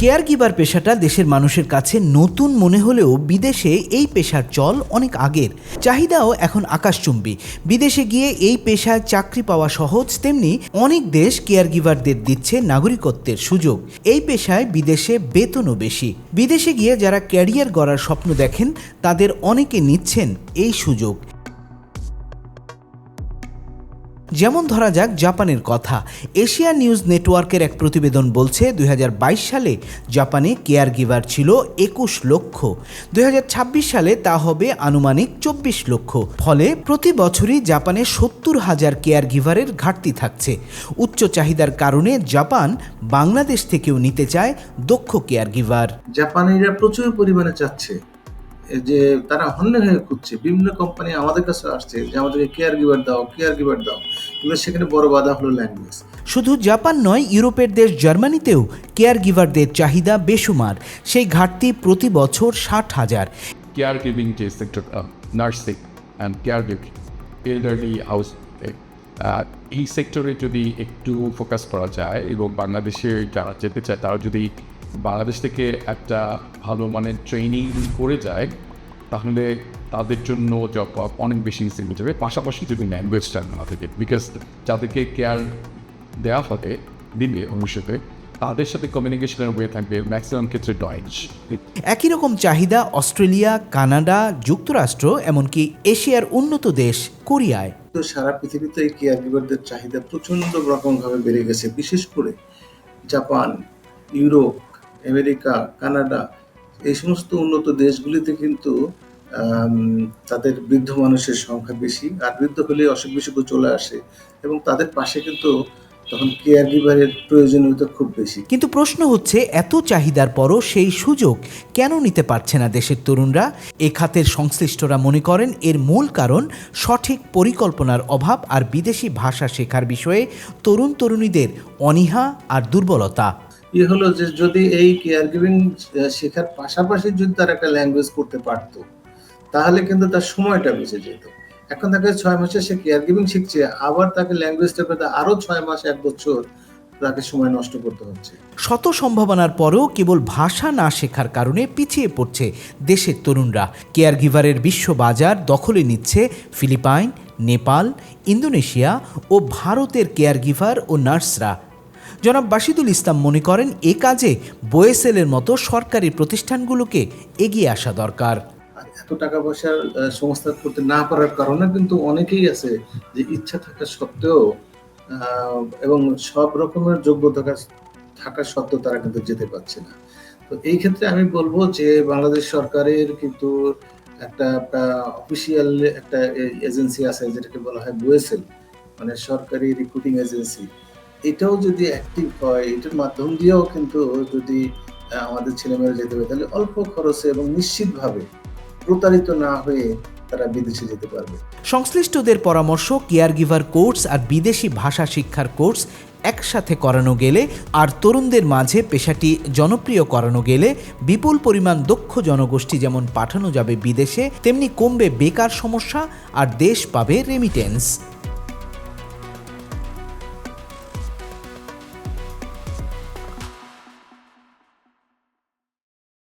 Care giver পেশাটা দেশের মানুষের কাছে নতুন মনে হলেও বিদেশে এই পেশার চল অনেক আগের। চাহিদাও এখন আকাশচুম্বী। বিদেশে গিয়ে এই পেশায় চাকরি পাওয়া সহজ, তেমনি অনেক দেশ কেয়ার গিভারদের দিচ্ছে নাগরিকত্বের সুযোগ। এই পেশায় বিদেশে বেতনও বেশি। বিদেশে গিয়ে যারা ক্যারিয়ার গড়ার স্বপ্ন দেখেন, তাদের অনেকে নিচ্ছেন এই সুযোগ। যেমন ধরা যাক জাপানের কথা, এশিয়া নিউজ নেটওয়ার্কের এক প্রতিবেদন বলছে, দুই হাজার বাইশ সালে জাপানে কেয়ার গিভার ছিল একুশ লক্ষ। দুই হাজার ছাব্বিশ সালে তা হবে আনুমানিক চব্বিশ লক্ষ। ফলে প্রতি বছরই জাপানে সত্তর হাজার কেয়ার গিভারের ঘাটতি থাকছে। উচ্চ চাহিদার কারণে জাপান বাংলাদেশ থেকেও নিতে চায় দক্ষ কেয়ার গিভার। জাপানিরা প্রচুর পরিমাণে চাচ্ছে। যে তারা হন্য হয়ে খুঁজছে বিভিন্ন কোম্পানি আমাদের কাছে আসছে যে আমাদেরকে কেয়ার গিভার দাও কেয়ার গিভার দাও কিন্তু সেখানে বড় বাধা হলো ল্যাঙ্গুয়েজ শুধু জাপান নয় ইউরোপের দেশ জার্মানিতেও কেয়ার গিভারদের চাহিদা বেসুমার সেই ঘাটতি প্রতি বছর ষাট হাজার। Caregiving যে sector nursing and caregiving elderly house এই সেক্টরে যদি একটু ফোকাস করা যায় এবং বাংলাদেশে যারা যেতে চায় তারা যদি বাংলাদেশ থেকে একটা ভালো মানে ট্রেনিং করে যায় তাহলে তাদের জন্য জব অনেক বেশি ইজি হয়ে যাবে। পাশাপাশি যদি ল্যাঙ্গুয়েজটা না থাকে বিকজ যাদেরকে কেয়ার দেওয়া হবে দিবে ভবিষ্যতে তাদের সাথে কমিউনিকেশনের ওয়ে থাকবে ম্যাক্সিমাম ক্ষেত্রে ডয়েজ একই রকম চাহিদা অস্ট্রেলিয়া কানাডা যুক্তরাষ্ট্র এমনকি এশিয়ার উন্নত দেশ কোরিয়ায়। তো সারা পৃথিবীতে এই কেয়ার গিভারদের চাহিদা প্রচণ্ড রকমভাবে বেড়ে গেছে বিশেষ করে জাপান ইউরোপ আমেরিকা, কানাডা, এই সমস্ত উন্নত দেশগুলিতে কিন্তু তাদের বৃদ্ধ মানুষের সংখ্যা বেশি। আর বৃদ্ধ হলে অসুখ বিসুখও চলে আসে এবং তাদের পাশে কিন্তু তখন কেয়ার গিভারের প্রয়োজনীয়তা খুব বেশি। কিন্তু প্রশ্ন হচ্ছে, এত চাহিদার পরও সেই সুযোগ কেন নিতে পারছে না দেশের তরুণরা? এ খাতের সংশ্লিষ্টরা মনে করেন, এর মূল কারণ সঠিক পরিকল্পনার অভাব আর বিদেশি ভাষা শেখার বিষয়ে তরুণ তরুণীদের অনীহা আর দুর্বলতা। ইয়ে হলো যে যদি এই কেয়ার গিভিং শেখার পাশাপাশি যদি তার একটা ল্যাঙ্গুয়েজ করতে পারতো, তাহলে কিন্তু তার সময়টা বেঁচে যেত। এখন তাকে ছয় মাসে সে কেয়ার গিভিং শিখছে, আবার তাকে ল্যাঙ্গুয়েজটা পেতে আরও ছয় মাস, এক বছর তাকে সময় নষ্ট করতে হচ্ছে। শত সম্ভাবনার পরেও কেবল ভাষা না শেখার কারণে পিছিয়ে পড়ছে দেশের তরুণরা। কেয়ার গিভারের বিশ্ব বাজার দখলে নিচ্ছে ফিলিপাইন, নেপাল, ইন্দোনেশিয়া ও ভারতের কেয়ার গিভার ও নার্সরা। জনাব বাসিদুল ইসলাম মনে করেন, এ কাজে বোয়েসেলের মতো সরকারি প্রতিষ্ঠানগুলোকে এগিয়ে আসা দরকার। এত টাকা পয়সার সংস্থা করতে না পারার কারণে কিন্তু অনেকেই আছে যে ইচ্ছা থাকা সত্ত্বেও এবং সব রকমের যোগ্যতা থাকা সত্ত্বেও তারা কিন্তু যেতে পারছে না। তো এই ক্ষেত্রে আমি বলব যে বাংলাদেশ সরকারের কিন্তু একটা অফিসিয়াল একটা এজেন্সি আছে, যেটাকে বলা হয় বুয়েসেল মানে সরকারি রিক্রুটিং এজেন্সি এটাও যদি অ্যাক্টিভ হয়, এটার মাধ্যম দিয়েও কিন্তু যদি আমাদের ছেলেমেয়েরা যেতে পারে, তাহলে অল্প খরচে এবং নিশ্চিতভাবে প্রতারিত না হয়ে তারা বিদেশে যেতে পারবে। সংশ্লিষ্টদের পরামর্শ কেয়ার গিভার কোর্স আর বিদেশি ভাষা শিক্ষার কোর্স একসাথে করানো গেলে আর তরুণদের মাঝে পেশাটি জনপ্রিয় করানো গেলে বিপুল পরিমাণ দক্ষ জনগোষ্ঠী যেমন পাঠানো যাবে বিদেশে, তেমনি কমবে বেকার সমস্যা আর দেশ পাবে রেমিটেন্স